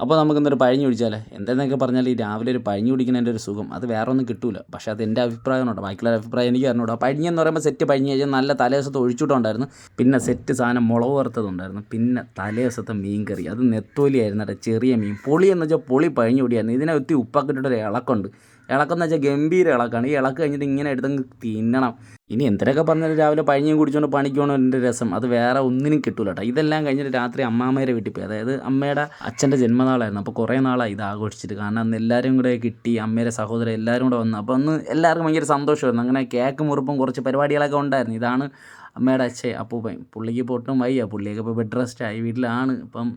അപ്പോൾ നമുക്ക് എന്തൊരു പഴഞ്ഞു കുടിച്ചാലേ? എന്തെന്നൊക്കെ പറഞ്ഞാൽ ഈ രാവിലെ ഒരു പഴഞ്ഞു കുടിക്കുന്നതിന്റെ ഒരു സുഖം. അത് വേറെ ഒന്നും കിട്ടൂല. പക്ഷേ അത് എന്റെ അഭിപ്രായമാണ് ബാക്കിയുള്ള അഭിപ്രായം എനിക്ക് അറിഞ്ഞൂടാ പഴഞ്ഞി എന്ന് പറയുമ്പോൾ സെറ്റ് പഴഞ്ഞി കഴിഞ്ഞാൽ നല്ല തലേദിവസത്തെ ഒഴിച്ചിട്ടുണ്ടായിരുന്നു പിന്നെ സെറ്റ് സാധനം മുളക് വറുത്തതുണ്ടായിരുന്നു. പിന്നെ തലേദിവസത്തെ മീൻ കറി അത് നെത്തോലിയായിരുന്നു കേട്ടോ ചെറിയ മീൻ. പൊളി എന്ന് വെച്ചാൽ പൊളി പഴഞ്ഞു കുടിയായിരുന്നു. ഇതിനെ ഒത്തി ഉപ്പൊക്കെ ഇട്ടിട്ടൊരു ഇളക്കുണ്ട്. ഇളക്കം വെച്ചാൽ ഗംഭീര ഇളക്കാണ്. ഈ ഇളക്ക് കഴിഞ്ഞിട്ട് ഇങ്ങനെ എടുത്തങ്ങ് തിന്നണം. ഇനി എന്തിനൊക്കെ പറഞ്ഞാൽ രാവിലെ പഴഞ്ഞിയും കുടിച്ചുകൊണ്ട് പണിക്ക് എന്റെ രസം. അത് വേറെ ഒന്നിനും കിട്ടൂല കേട്ടോ ഇതെല്ലാം കഴിഞ്ഞിട്ട് രാത്രി അമ്മാമ്മേരെ വീട്ടിൽ പോയി. അതായത് അമ്മയുടെ അച്ഛന്റെ ജന്മനാളായിരുന്നു. അപ്പോൾ കുറേ നാളായി ഇത് ആഘോഷിച്ചിട്ട്. കാരണം അന്ന് എല്ലാവരും കൂടെ കിട്ടി. അമ്മയുടെ സഹോദരൻ എല്ലാവരും കൂടെ വന്നു. അപ്പോൾ അന്ന് എല്ലാവർക്കും ഭയങ്കര സന്തോഷമായിരുന്നു. അങ്ങനെ കേക്ക് മുറിപ്പും കുറച്ച് പരിപാടികളൊക്കെ ഉണ്ടായിരുന്നു. ഇതാണ് അമ്മയുടെ അച്ഛൻ അപ്പൂപ്പൻ പുള്ളിക്ക് പൊട്ടും വയ്യ. പുള്ളിയൊക്കെ ഇപ്പോൾ ബെഡ് റെസ്റ്റായി വീട്ടിലാണ്. ഇപ്പം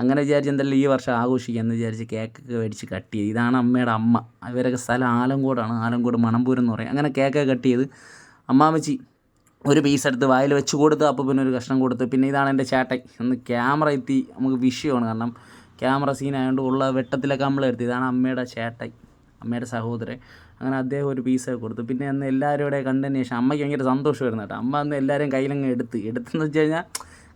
അങ്ങനെ വിചാരിച്ച് എന്തായാലും ഈ വർഷം ആഘോഷിക്കാമെന്ന് വിചാരിച്ച് കേക്കൊക്കെ മേടിച്ച് കട്ട് ചെയ്ത് ഇതാണ് അമ്മയുടെ അമ്മ. ഇവരൊക്കെ സ്ഥലം ആലങ്കോടാണ്. ആലങ്കോട് മണമ്പൂർ എന്ന് പറയും. അങ്ങനെ കേക്കൊക്കെ കട്ട് ചെയ്ത് അമ്മാമ്മച്ചി ഒരു പീസ് എടുത്ത് വായിൽ വെച്ച് കൊടുത്ത് അപ്പോൾ പിന്നെ ഒരു കഷ്ണം കൊടുത്ത് പിന്നെ ഇതാണ് എന്റെ ചേട്ടൻ. ഒന്ന് ക്യാമറ എത്തി. നമുക്ക് വിഷയമാണ്. കാരണം ക്യാമറ സീനായതുകൊണ്ട് ഉള്ള വെട്ടത്തിലൊക്കെ നമ്മൾ എടുത്ത്. ഇതാണ് അമ്മയുടെ ചേട്ടൻ. അമ്മയുടെ സഹോദരൻ. അങ്ങനെ അദ്ദേഹം ഒരു പീസൊക്കെ കൊടുത്തു. പിന്നെ അന്ന് എല്ലാവരും കൂടെ കണ്ടതിന് ശേഷം അമ്മയ്ക്ക് ഭയങ്കര സന്തോഷമായിരുന്നു കേട്ടോ. അമ്മ അന്ന് എല്ലാവരും കയ്യിലങ്ങ് എടുത്ത്. എടുത്തെന്ന് വെച്ച് കഴിഞ്ഞാൽ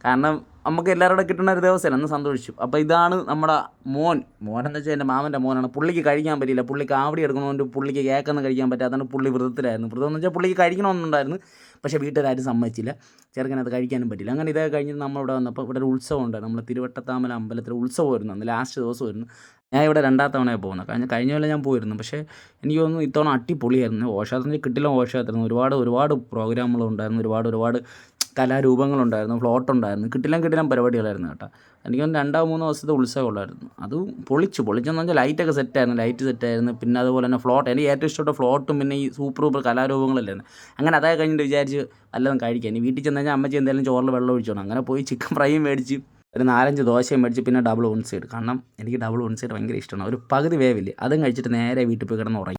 കാരണം നമുക്ക് എല്ലാവരോടും കിട്ടുന്ന ഒരു ദിവസമല്ല അന്ന് സന്തോഷിച്ചു. അപ്പോൾ ഇതാണ് നമ്മുടെ മോൻ. മോൻ എന്ന് വെച്ചാൽ എന്റെ മാമന്റെ മോനാണ്. പുള്ളിക്ക് കഴിക്കാൻ പറ്റിയില്ല. പുള്ളിക്ക് കാവടി എടുക്കണതുകൊണ്ട് പുള്ളിക്ക് കേക്കൊന്നും കഴിക്കാൻ പറ്റാത്തതാണ് പുള്ളി വ്രതത്തിലായിരുന്നു വ്രതം എന്ന് വെച്ചാൽ പുള്ളിക്ക് കഴിക്കണമെന്നുണ്ടായിരുന്നു. പക്ഷേ വീട്ടുകാരും സമ്മതിച്ചില്ല. ചെറുക്കനത് കഴിക്കാനും പറ്റില്ല അങ്ങനെ ഇതൊക്കെ കഴിഞ്ഞിട്ട് നമ്മളിവിടെ വന്നപ്പോൾ ഇവിടെ ഒരു ഉത്സവം ഉണ്ട്. നമ്മൾ തിരുവട്ടത്താമല അമ്പലത്തിൽ ഉത്സവമായിരുന്നു അന്ന് ലാസ്റ്റ് ദിവസമായിരുന്നു ഞാൻ ഇവിടെ രണ്ടാം പോകുന്നത്. കഴിഞ്ഞ കഴിഞ്ഞ കൊല്ലം ഞാൻ പോയിരുന്നു. പക്ഷേ എനിക്ക് തോന്നുന്നു ഇത്തവണ അടിപൊളിയായിരുന്നു. ഓഷാത്തിന് കിട്ടില്ല ഓഷാത്തിരുന്നു ഒരുപാട് ഒരുപാട് പ്രോഗ്രാമുകളുണ്ടായിരുന്നു ഒരുപാട് ഒരുപാട് കലാരൂപങ്ങളുണ്ടായിരുന്നു ഫ്ലോട്ട് ഉണ്ടായിരുന്നു കിട്ടില്ല കിട്ടില്ല പരിപാടികളായിരുന്നു കേട്ടോ. എനിക്ക് തോന്നുന്നു രണ്ടോ മൂന്നോ ദിവസത്തെ ഉത്സവമുള്ളായിരുന്നു. അത് പൊളിച്ചു പൊളിച്ചെന്ന് പറഞ്ഞാൽ ലൈറ്റൊക്കെ സെറ്റായിരുന്നു ലൈറ്റ് സെറ്റായിരുന്നു പിന്നെ അതുപോലെ തന്നെ ഫ്ലോട്ട് എനിക്ക് ഏറ്റവും ഇഷ്ടപ്പെട്ട ഫ്ലോട്ടും പിന്നെ ഈ സൂപ്പർ സൂപ്പർ കലാരൂപങ്ങളല്ലായിരുന്നു. അങ്ങനെ അതായത് കഴിഞ്ഞിട്ട് വിചാരിച്ച് വല്ലതും കഴിക്കാൻ ഇനി വീട്ടിൽ ചെന്ന് കഴിഞ്ഞാൽ അമ്മച്ചി എന്തായാലും ചോറിൽ വെള്ളം ഒഴിച്ചോണം. അങ്ങനെ പോയി ചിക്കൻ ഫ്രൈയും മേടിച്ച് ഒരു നാലഞ്ച് ദോശയും മേടിച്ച് പിന്നെ ഡബിൾ വൺ സൈഡ് കാരണം എനിക്ക് ഡബിൾ വൺ സൈഡ് ഭയങ്കര ഇഷ്ടമാണ്. ഒരു പകുതി വേവില്ലേ. അതും കഴിച്ചിട്ട് നേരെ വീട്ടിൽ പോയി കിടന്ന് ഉറങ്ങി.